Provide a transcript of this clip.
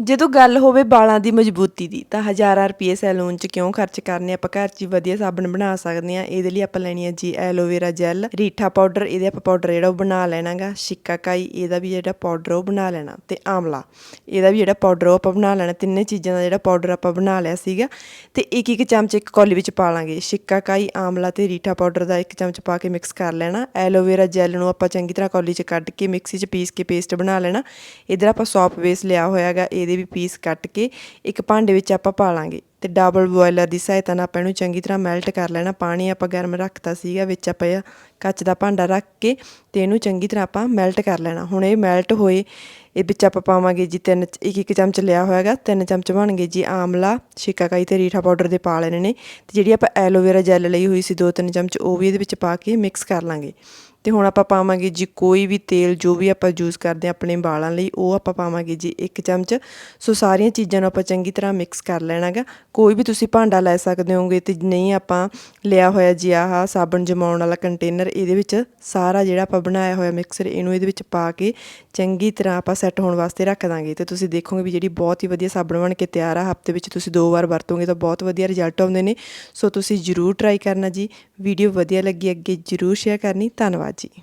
ਜਦੋਂ ਗੱਲ ਹੋਵੇ ਵਾਲਾਂ ਦੀ ਮਜ਼ਬੂਤੀ ਦੀ, ਤਾਂ ਹਜ਼ਾਰਾਂ ਰੁਪਏ ਸੈਲੂਨ 'ਚ ਕਿਉਂ ਖਰਚ ਕਰਨੇ? ਆਪਾਂ ਘਰ 'ਚ ਹੀ ਵਧੀਆ ਸਾਬਣ ਬਣਾ ਸਕਦੇ ਹਾਂ। ਇਹਦੇ ਲਈ ਆਪਾਂ ਲੈਣੀ ਹੈ ਜੀ ਐਲੋਵੇਰਾ ਜੈਲ, ਰੀਠਾ ਪਾਊਡਰ, ਇਹਦੇ ਆਪਾਂ ਪਾਊਡਰ ਜਿਹੜਾ ਉਹ ਬਣਾ ਲੈਣਾਗਾ ਸ਼ਿਕਾਕਾਈ ਇਹਦਾ ਵੀ ਜਿਹੜਾ ਪਾਊਡਰ ਉਹ ਬਣਾ ਲੈਣਾ ਤੇ ਆਮਲਾ ਇਹਦਾ ਵੀ ਜਿਹੜਾ ਪਾਊਡਰ ਉਹ ਆਪਾਂ ਬਣਾ ਲੈਣਾ। ਤਿੰਨੇ ਚੀਜ਼ਾਂ ਦਾ ਜਿਹੜਾ ਪਾਊਡਰ ਆਪਾਂ ਬਣਾ ਲਿਆ ਸੀਗਾ ਤੇ ਇੱਕ ਇੱਕ ਚਮਚ ਇੱਕ ਕੌਲੀ ਵਿੱਚ ਪਾ ਲਾਂਗੇ। ਸ਼ਿਕਾਕਾਈ ਆਮਲਾ ਤੇ ਰੀਠਾ ਪਾਊਡਰ ਦਾ ਇੱਕ ਚਮਚ ਪਾ ਕੇ ਮਿਕਸ ਕਰ ਲੈਣਾ। ਐਲੋਵੇਰਾ ਜੈਲ ਨੂੰ ਆਪਾਂ ਚੰਗੀ ਤਰ੍ਹਾਂ ਕੌਲੀ 'ਚ ਕੱਢ ਕੇ, ਮਿਕਸੀ 'ਚ ਪੀਸ ਕੇ ਪੇਸਟ ਬਣਾ ਲੈਣਾ। ਇਧਰ ਆਪਾਂ ਸੌਪ ਬੇਸ ਲਿਆ ਹੋਇਆਗਾ ਇਹਦੇ ਵੀ ਪੀਸ ਕੱਟ ਕੇ ਇੱਕ ਭਾਂਡੇ ਵਿੱਚ ਆਪਾਂ ਪਾ ਲਾਂਗੇ ਤੇ ਡਬਲ ਬੋਇਲਰ ਦੀ ਸਹਾਇਤਾ ਨਾਲ ਆਪਾਂ ਇਹਨੂੰ ਚੰਗੀ ਤਰ੍ਹਾਂ ਮੈਲਟ ਕਰ ਲੈਣਾ। ਪਾਣੀ ਆਪਾਂ ਗਰਮ ਰੱਖਤਾ ਸੀਗਾ, ਵਿੱਚ ਆਪਾਂ ਇਹ ਕੱਚ ਦਾ ਭਾਂਡਾ ਰੱਖ ਕੇ ਤੇ ਇਹਨੂੰ ਚੰਗੀ ਤਰ੍ਹਾਂ ਆਪਾਂ ਮੈਲਟ ਕਰ ਲੈਣਾ। ਹੁਣ ਇਹ ਮੈਲਟ ਹੋਏ, ਇਹ ਵਿੱਚ ਆਪਾਂ ਪਾਵਾਂਗੇ ਜੀ ਤਿੰਨ ਇੱਕ ਇੱਕ ਚਮਚ ਲਿਆ ਹੋਇਆਗਾ, ਤਿੰਨ ਚਮਚ ਬਣ ਗਏ ਜੀ ਆਮਲਾ ਸ਼ਿਕਾਕਾਈ ਤੇ ਰੀਠਾ ਪਾਊਡਰ ਦੇ ਪਾ ਲੈਣੇ ਨੇ। ਤੇ ਜਿਹੜੀ ਆਪਾਂ ਐਲੋਵੇਰਾ ਜੈਲ ਲਈ ਹੋਈ ਸੀ ਦੋ ਤਿੰਨ ਚਮਚ, ਉਹ ਵੀ ਇਹਦੇ ਵਿੱਚ ਪਾ ਕੇ ਮਿਕਸ ਕਰ ਲਾਂਗੇ। ਤੇ ਹੁਣ ਆਪਾਂ ਪਾਵਾਂਗੇ ਜੀ ਕੋਈ ਵੀ ਤੇਲ, ਜੋ ਵੀ ਆਪਾਂ ਯੂਜ਼ ਕਰਦੇ ਹਾਂ ਆਪਣੇ ਵਾਲਾਂ ਲਈ, ਉਹ ਆਪਾਂ ਪਾਵਾਂਗੇ ਜੀ ਇੱਕ ਚਮਚ। ਸੋ ਸਾਰੀਆਂ ਚੀਜ਼ਾਂ ਨੂੰ ਆਪਾਂ ਚੰਗੀ ਤਰ੍ਹਾਂ ਮਿਕਸ ਕਰ ਲੈਣਾਗਾ। ਕੋਈ ਵੀ ਤੁਸੀਂ ਭਾਂਡਾ ਲੈ ਸਕਦੇ ਹੋਗੇ ਤੇ ਨਹੀਂ ਆਪਾਂ ਲਿਆ ਹੋਇਆ ਜੀ ਆਹ ਸਾਬਣ ਜਮਾਉਣ ਵਾਲਾ ਕੰਟੇਨਰ ਇਹਦੇ ਵਿੱਚ ਸਾਰਾ ਜਿਹੜਾ ਆਪਾਂ ਬਣਾਇਆ ਹੋਇਆ ਮਿਕਸਰ ਇਹਨੂੰ ਇਹਦੇ ਵਿੱਚ ਪਾ ਕੇ ਚੰਗੀ ਤਰ੍ਹਾਂ ਆਪਾਂ ਸੈੱਟ ਹੋਣ ਵਾਸਤੇ ਰੱਖ ਦਾਂਗੇ। ਤੇ ਤੁਸੀਂ ਦੇਖੋਗੇ ਵੀ ਜਿਹੜੀ ਬਹੁਤ ਹੀ ਵਧੀਆ ਸਾਬਣ ਬਣ ਕੇ ਤਿਆਰ ਆ, ਹਫ਼ਤੇ ਵਿੱਚ ਤੁਸੀਂ ਦੋ ਵਾਰ ਵਰਤੋਗੇ ਤਾਂ ਬਹੁਤ ਵਧੀਆ ਰਿਜ਼ਲਟ ਆਉਂਦੇ ਨੇ। ਸੋ ਤੁਸੀਂ ਜ਼ਰੂਰ ਟਰਾਈ ਕਰਨਾ ਜੀ। ਵੀਡੀਓ ਵਧੀਆ ਲੱਗੀ ਅੱਗੇ ਜ਼ਰੂਰ ਸ਼ੇਅਰ ਕਰਨੀ। ਧੰਨਵਾਦ ਜੀ